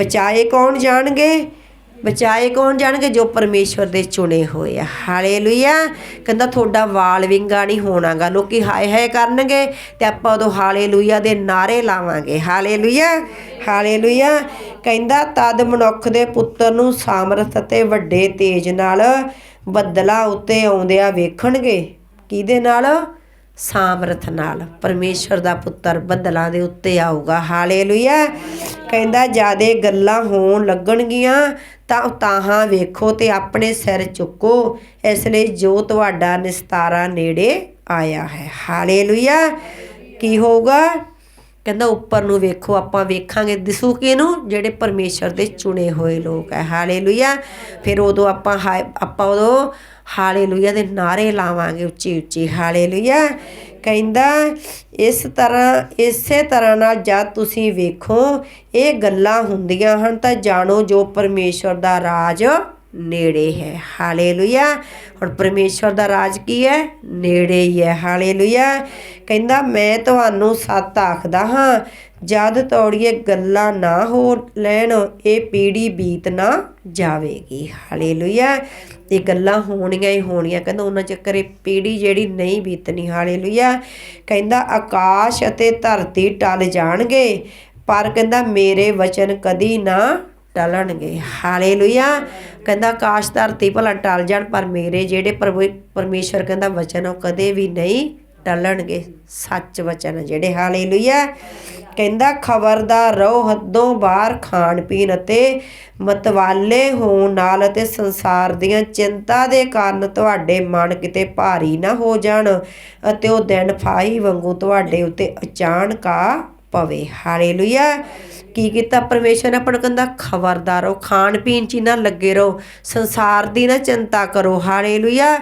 ਬਚਾਏ ਕੌਣ ਜਾਣਗੇ? ਬਚਾਏ ਕੌਣ ਜਾਣਗੇ ਜੋ ਪਰਮੇਸ਼ਵਰ ਦੇ ਚੁਣੇ ਹੋਏ ਆ? ਹਾਲੇਲੂਇਆ। ਕਹਿੰਦਾ ਤੁਹਾਡਾ ਵਾਲ ਵਿੰਗਾ ਨਹੀਂ ਹੋਣਾਗਾ। ਲੋਕੀ ਹਾਏ ਹਾਏ ਕਰਨਗੇ ਤੇ ਆਪਾਂ ਉਦੋਂ ਹਾਲੇਲੂਇਆ ਦੇ ਨਾਰੇ ਲਾਵਾਂਗੇ। ਹਾਲੇਲੂਇਆ। ਹਾਲੇਲੂਇਆ। ਕਹਿੰਦਾ ਤਦ ਮਨੁੱਖ ਦੇ ਪੁੱਤਰ ਨੂੰ ਸਾਮਰਥ ਅਤੇ ਵੱਡੇ ਤੇਜ ਨਾਲ ਬੱਦਲਾਂ ਉੱਤੇ ਆਉਂਦਿਆਂ ਵੇਖਣਗੇ। ਕਿਹਦੇ ਨਾਲ? ਸਾਮਰਥ ਨਾਲ। ਪਰਮੇਸ਼ਰ ਦਾ ਪੁੱਤਰ ਬੱਦਲਾਂ ਦੇ ਉੱਤੇ ਆਊਗਾ। ਹਾਲੇਲੂਇਆ। ਕਹਿੰਦਾ ਜਿਆਦੇ ਗੱਲਾਂ ਹੋਣ ਲੱਗਣਗੀਆਂ, ਤਾਂ ਤਾਹਾਂ ਵੇਖੋ ਤੇ ਆਪਣੇ ਸਿਰ ਚੁੱਕੋ। ਇਸ ਲਈ ਜੋ ਤੁਹਾਡਾ ਨਿਸਤਾਰਾ ਨੇੜੇ ਆਇਆ ਹੈ। ਹਾਲੇਲੂਇਆ। ਕੀ ਹੋਊਗਾ? ਕਹਿੰਦਾ ਉੱਪਰ ਨੂੰ ਵੇਖੋ, ਆਪਾਂ ਵੇਖਾਂਗੇ ਦਿਸੂ ਕਿਹਨੂੰ? ਜਿਹੜੇ ਪਰਮੇਸ਼ਰ ਦੇ ਚੁਣੇ ਹੋਏ ਲੋਕ ਹੈ। ਹਾਲੇਲੂਇਆ। ਫਿਰ ਉਦੋਂ ਆਪਾਂ ਹਾਏ- ਆਪਾਂ ਉਦੋਂ ਹਾਲੇਲੂਇਆ ਦੇ ਨਾਰੇ ਲਾਵਾਂਗੇ ਉੱਚੀ ਉੱਚੀ ਹਾਲੇਲੂਇਆ। ਕਹਿੰਦਾ, ਇਸ ਤਰ੍ਹਾਂ, ਇਸੇ ਤਰ੍ਹਾਂ ਨਾਲ ਜਦ ਤੁਸੀਂ ਵੇਖੋ, ਇਹ ਗੱਲਾਂ ਹੁੰਦੀਆਂ ਹਨ ਤਾਂ ਜਾਣੋ ਜੋ ਪਰਮੇਸ਼ਰ ਦਾ ਰਾਜ ਨੇੜੇ ਹੈ। ਹਾਲੇਲੂਇਆ। ਹੁਣ ਪਰਮੇਸ਼ਰ ਦਾ ਰਾਜ ਕੀ ਹੈ? ਨੇੜੇ ਹੀ ਹੈ। ਹਾਲੇਲੂਇਆ। ਕਹਿੰਦਾ, ਮੈਂ ਤੁਹਾਨੂੰ ਸੱਤ ਆਖਦਾ ਹਾਂ, ਜਦ ਤੋੜੀਏ ਗੱਲਾਂ ਨਾ ਹੋ ਲੈਣ, ਇਹ ਪੀੜੀ ਬੀਤ ਨਾ ਜਾਵੇਗੀ। ਹਾਲੇਲੂਇਆ। ਇਹ ਗੱਲਾਂ ਹੋਣੀਆਂ ਹੀ ਹੋਣੀਆਂ। ਕਹਿੰਦਾ, ਉਹਨਾਂ ਚੱਕਰ ਇਹ ਪੀੜੀ ਜਿਹੜੀ ਨਹੀਂ ਬੀਤਣੀ। ਹਾਲੇਲੂਇਆ। ਕਹਿੰਦਾ, ਆਕਾਸ਼ ਅਤੇ ਧਰਤੀ ਟਲ ਜਾਣਗੇ, ਪਰ ਕਹਿੰਦਾ, ਮੇਰੇ ਵਚਨ ਕਦੀ ਨਾ ਟਲਣਗੇ। ਹਾਲੇਲੂਇਆ। ਕਹਿੰਦਾ, ਕਾਸ਼ ਧਰਤੀ ਭਲਾ ਟਲ ਜਾਣ, ਪਰ ਮੇਰੇ ਜਿਹੜੇ ਪ੍ਰਭੂ ਪਰਮੇਸ਼ਰ ਕਹਿੰਦਾ ਵਚਨ, ਉਹ ਕਦੇ ਵੀ ਨਹੀਂ ਟਲਣਗੇ। ਸੱਚ ਵਚਨ ਆ ਜਿਹੜੇ। ਹਾਲੇਲੂਇਆ। ਕਹਿੰਦਾ, ਖਬਰਦਾਰ ਰਹੋ ਹੱਦੋਂ ਬਾਹਰ ਖਾਣ ਪੀਣ ਅਤੇ ਮਤਵਾਲੇ ਹੋਣ ਨਾਲ ਅਤੇ ਸੰਸਾਰ ਦੀਆਂ ਚਿੰਤਾ ਦੇ ਕਾਰਨ ਤੁਹਾਡੇ ਮਨ ਕਿਤੇ ਭਾਰੀ ਨਾ ਹੋ ਜਾਣ ਅਤੇ ਉਹ ਦਿਨ ਫਾਹੀ ਵਾਂਗੂ ਤੁਹਾਡੇ ਉੱਤੇ ਅਚਾਨਕ ਆ ਪਵੇ। ਹਾਲੇਲੂਇਆ। ਕੀ ਕੀਤਾ ਪਰਮੇਸ਼ਰ? ਨੇ ਆਪਾਂ ਕਹਿੰਦਾ, ਖਬਰਦਾਰ ਰਹੋ ਖਾਣ ਪੀਣ ਚ ਹੀ ਨਾ ਲੱਗੇ ਰਹੋ। ਸੰਸਾਰ ਦੀ ਨਾ ਚਿੰਤਾ ਕਰੋ। ਹਾਲੇਲੂਇਆ।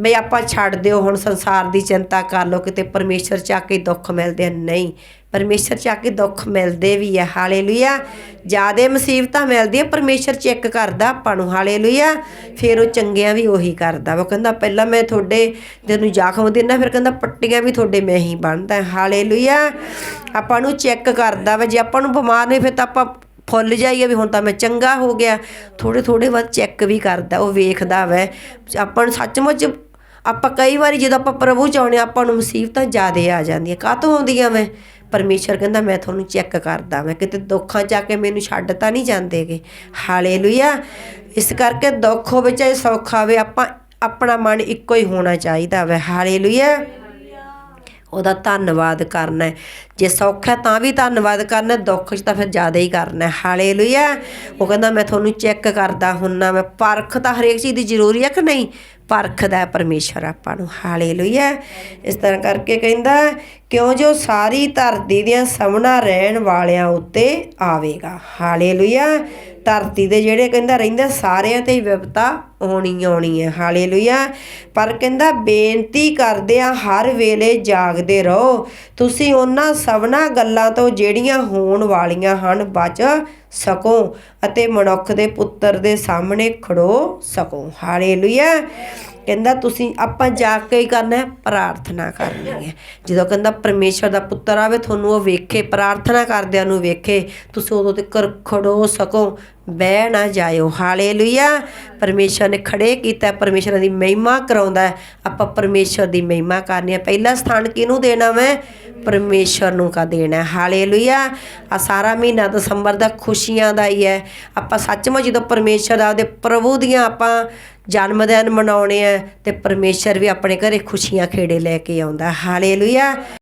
ਬਈ ਆਪਾਂ ਛੱਡ ਦਿਓ, ਹੁਣ ਸੰਸਾਰ ਦੀ ਚਿੰਤਾ ਕਰ ਲਓ, ਕਿਤੇ ਪਰਮੇਸ਼ਰ ਚ ਆ ਕੇ ਦੁੱਖ ਮਿਲਦੇ ਨਹੀਂ, ਪਰਮੇਸ਼ਰ ਚ ਆ ਕੇ ਦੁੱਖ ਮਿਲਦੇ ਵੀ ਆ। ਹਾਲੇਲੂਇਆ। ਜਿਆਦੇ ਮੁਸੀਬਤਾਂ ਮਿਲਦੀਆਂ, ਪਰਮੇਸ਼ਰ ਚੈੱਕ ਕਰਦਾ ਆਪਾਂ ਨੂੰ। ਹਾਲੇਲੂਇਆ। ਫਿਰ ਉਹ ਚੰਗਿਆਂ ਵੀ ਉਹੀ ਕਰਦਾ ਉਹ ਕਹਿੰਦਾ ਪਹਿਲਾਂ ਮੈਂ ਤੁਹਾਡੇ ਤੈਨੂੰ ਜ਼ਖਮ ਦਿੰਦਾ, ਫਿਰ ਕਹਿੰਦਾ ਪੱਟੀਆਂ ਵੀ ਤੁਹਾਡੇ ਮੈਂ ਹੀ ਬਣਦਾ ਹਾਲੇਲੂਇਆ। ਆਪਾਂ ਨੂੰ ਚੈੱਕ ਕਰਦਾ ਵਾ। ਜੇ ਆਪਾਂ ਨੂੰ ਬਿਮਾਰ ਨਹੀਂ ਫਿਰ ਤਾਂ ਆਪਾਂ ਫੁੱਲ ਜਾਈਏ ਵੀ ਹੁਣ ਤਾਂ ਮੈਂ ਚੰਗਾ ਹੋ ਗਿਆ। ਥੋੜੇ ਥੋੜੇ ਬਾਅਦ ਚੈੱਕ ਵੀ ਕਰਦਾ। ਉਹ ਵੇਖਦਾ ਵੈ। ਆਪਾਂ ਨੂੰ ਸੱਚਮੁੱਚ ਆਪਾਂ ਕਈ ਵਾਰੀ ਜਦੋਂ ਆਪਾਂ ਪ੍ਰਭੂ ਚ ਆਉਂਦੇ ਹਾਂ, ਆਪਾਂ ਨੂੰ ਮੁਸੀਬਤਾਂ ਜ਼ਿਆਦੇ ਆ ਜਾਂਦੀਆਂ। ਕਾਹਤੋਂ ਆਉਂਦੀਆਂ ਮੈਂ ਪਰਮੇਸ਼ਰ ਕਹਿੰਦਾ ਮੈਂ ਤੁਹਾਨੂੰ ਚੈੱਕ ਕਰਦਾ ਮੈਂ ਕਿਤੇ ਦੁੱਖਾਂ ਚ ਆ ਕੇ ਮੈਨੂੰ ਛੱਡ ਤਾਂ ਨਹੀਂ ਜਾਂਦੇਗੇ ਹਾਲੇਲੂਇਆ। ਇਸ ਕਰਕੇ ਦੁੱਖ ਹੋਵੇ ਚਾਹੇ ਸੌਖਾ ਹੋਵੇ ਆਪਾਂ ਆਪਣਾ ਮਨ ਇੱਕੋ ਹੀ ਹੋਣਾ ਚਾਹੀਦਾ ਵੈ। ਹਾਲੇਲੂਇਆ। ਉਹਦਾ ਧੰਨਵਾਦ ਕਰਨਾ ਜੇ ਸੌਖਾ ਤਾਂ ਵੀ ਧੰਨਵਾਦ ਕਰਨਾ ਦੁੱਖ 'ਚ ਤਾਂ ਫਿਰ ਜ਼ਿਆਦਾ ਹੀ ਕਰਨਾ ਹੈ। ਹਾਲੇਲੂਇਆ। ਉਹ ਕਹਿੰਦਾ ਮੈਂ ਤੁਹਾਨੂੰ ਚੈੱਕ ਕਰਦਾ ਹੁੰਨਾ ਮੈਂ ਪਰਖ ਤਾਂ ਹਰੇਕ ਚੀਜ਼ ਦੀ ਜ਼ਰੂਰੀ ਹੈ ਕਿ ਨਹੀਂ? ਪਰਖਦਾ ਹੈ ਪਰਮੇਸ਼ਰ ਆਪਾਂ ਨੂੰ। ਹਾਲੇਲੂਇਆ। ਇਸ ਤਰ੍ਹਾਂ ਕਰਕੇ ਕਹਿੰਦਾ, ਕਿਉਂ ਜੋ ਸਾਰੀ ਧਰਤੀ ਦੀਆਂ ਸਭਨਾ ਰਹਿਣ ਵਾਲਿਆਂ ਉੱਤੇ ਆਵੇਗਾ? ਹਾਲੇਲੂਇਆ। ਧਰਤੀ ਦੇ ਜਿਹੜੇ ਕਹਿੰਦਾ ਰਹਿੰਦਾ ਸਾਰਿਆਂ ਤੇ ਹੀ ਵਿਪਤਾ ਆਉਣੀ ਆਉਣੀ ਹੈ ਹਾਲੇਲੂਇਆ। ਪਰ ਕਹਿੰਦਾ, ਬੇਨਤੀ ਕਰਦੇ ਆ, ਹਰ ਵੇਲੇ ਜਾਗਦੇ ਰਹੋ। ਤੁਸੀਂ ਉਹਨਾਂ ਸਭਨਾ ਗੱਲਾਂ ਤੋਂ ਜਿਹੜੀਆਂ ਹੋਣ ਵਾਲੀਆਂ ਹਨ, ਬਚ ਸਕੋ ਅਤੇ ਮਨੁੱਖ ਦੇ ਪੁੱਤਰ ਦੇ ਸਾਹਮਣੇ ਖੜੋ ਸਕੋ। ਹਾਲੇਲੂਇਆ। ਕਹਿੰਦਾ ਤੁਸੀਂ ਆਪਾਂ ਜਾ ਕੇ ਹੀ ਕਰਨਾ ਹੈ, ਪ੍ਰਾਰਥਨਾ ਕਰਨੀ ਹੈ। ਜਦੋਂ ਕਹਿੰਦਾ ਪਰਮੇਸ਼ਰ ਦਾ ਪੁੱਤਰ ਆਵੇ, ਤੁਹਾਨੂੰ ਉਹ ਵੇਖੇ, ਪ੍ਰਾਰਥਨਾ ਕਰਦਿਆਂ ਨੂੰ ਵੇਖੇ, ਤੁਸੀਂ ਉਦੋਂ ਤੱਕ ਖੜੋ ਸਕੋ, ਬਹਿ ਨਾ ਜਾਇਓ। ਹਾਲੇਲੂਇਆ। ਪਰਮੇਸ਼ਰ ਨੇ ਖੜੇ ਕੀਤਾ ਪਰਮੇਸ਼ਰ ਦੀ ਮਹਿਮਾ ਕਰਾਉਂਦਾ ਆਪਾਂ ਪਰਮੇਸ਼ਰ ਦੀ ਮਹਿਮਾ ਕਰਨੀ ਹੈ। ਪਹਿਲਾ ਸਥਾਨ ਕਿਹਨੂੰ ਦੇਣਾ ਮੈਂ? ਪਰਮੇਸ਼ਰ ਨੂੰ ਕਾ ਦੇਣਾ ਹੈ। ਹਾਲੇਲੂਇਆ। ਆ ਸਾਰਾ ਮਹੀਨਾ ਦਸੰਬਰ ਦਾ ਖੁਸ਼ੀਆਂ ਦਾ ਹੀ ਹੈ। ਆਪਾਂ ਸੱਚਮੁੱਚ ਜਦੋਂ ਪਰਮੇਸ਼ਰ ਦਾ ਪ੍ਰਭੂ ਦੀਆਂ ਆਪਾਂ ਜਨਮ ਦਿਨ ਮਨਾਉਣੇ ਆ ਤੇ ਪਰਮੇਸ਼ਰ ਵੀ ਆਪਣੇ ਘਰੇ ਖੁਸ਼ੀਆਂ ਖੇੜੇ ਲੈ ਕੇ ਆਉਂਦਾ। ਹਾਲੇਲੂਇਆ।